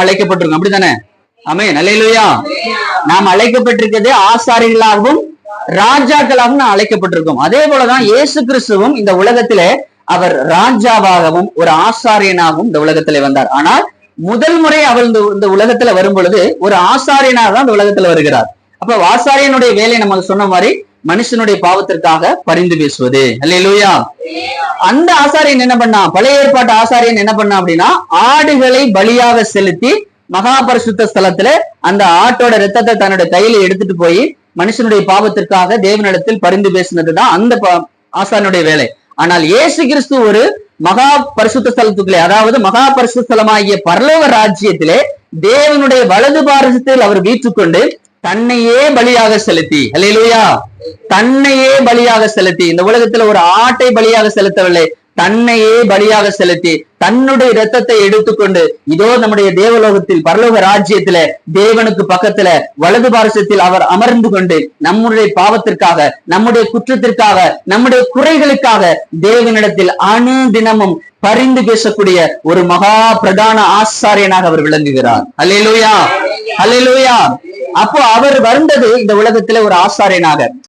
அழைக்கப்பட்டிருக்கோம். அப்படித்தானே? ஆமே நல்லையிலுயா நாம் அழைக்கப்பட்டிருக்கிறது ஆசாரியர்களாகவும் ராஜாக்களாகவும் நாம் அழைக்கப்பட்டிருக்கோம். அதே போலதான் இயேசு கிறிஸ்துவும் இந்த உலகத்திலே அவர் ராஜாவாகவும் ஒரு ஆசாரியனாகவும் இந்த உலகத்திலே வந்தார். ஆனால் முதல் முறை அவர் இந்த உலகத்துல வரும் பொழுது ஒரு ஆசாரியனாக தான் இந்த உலகத்துல வருகிறார். அப்ப ஆசாரியனுடைய வேலை நம்ம சொன்ன மாதிரி மனுஷனுடைய பாவத்திற்காக பரிந்து பேசுவது. அல்லையா அந்த ஆசாரியன் என்ன பண்ணா பழைய ஏற்பாட்டு ஆசாரியன் என்ன பண்ணா அப்படின்னா ஆடுகளை பலியாக செலுத்தி மகா பரிசுத்த ஸ்தலத்துல அந்த ஆட்டோட ரத்தத்தை தன்னோட கையில எடுத்துட்டு போய் மனுஷனுடைய பாவத்திற்காக தேவனிடத்தில் பரிந்து பேசினதுதான் அந்த ப- ஆசாரியனுடைய வேலை. ஆனால் இயேசு கிறிஸ்து ஒரு மகா பரிசுத்த ஸ்தலத்துக்குள்ளே அதாவது மகா பரிசுத்தலமாகிய பரலோக ராஜ்யத்திலே தேவனுடைய வலது பாரசத்தில் அவர் வீற்றுக்கொண்டு தன்னையே பலியாக செலுத்தி. அல்லேலூயா தன்னையே பலியாக செலுத்தி. இந்த உலகத்துல ஒரு ஆட்டை பலியாக செலுத்தவில்லை. தன்னையே பலியாக செலுத்தி. தன்னுடைய இரத்தத்தை எடுத்துக்கொண்டு இதோ நம்முடைய தேவலோகத்தில் பரலோக ராஜ்யத்துல தேவனுக்கு பக்கத்துல வலது பாரசத்தில் அவர் அமர்ந்து கொண்டு நம்முடைய பாவத்திற்காக நம்முடைய குற்றத்திற்காக நம்முடைய குறைகளுக்காக தேவனிடத்தில் அணு தினமும் பரிந்து பேசக்கூடிய ஒரு மகா பிரதான ஆசாரியனாக அவர் விளங்குகிறார். அல்லேலூயா அல்லா அப்போ அவர் வருந்தது இந்த உலகத்துல ஒரு ஆசாரியனாக.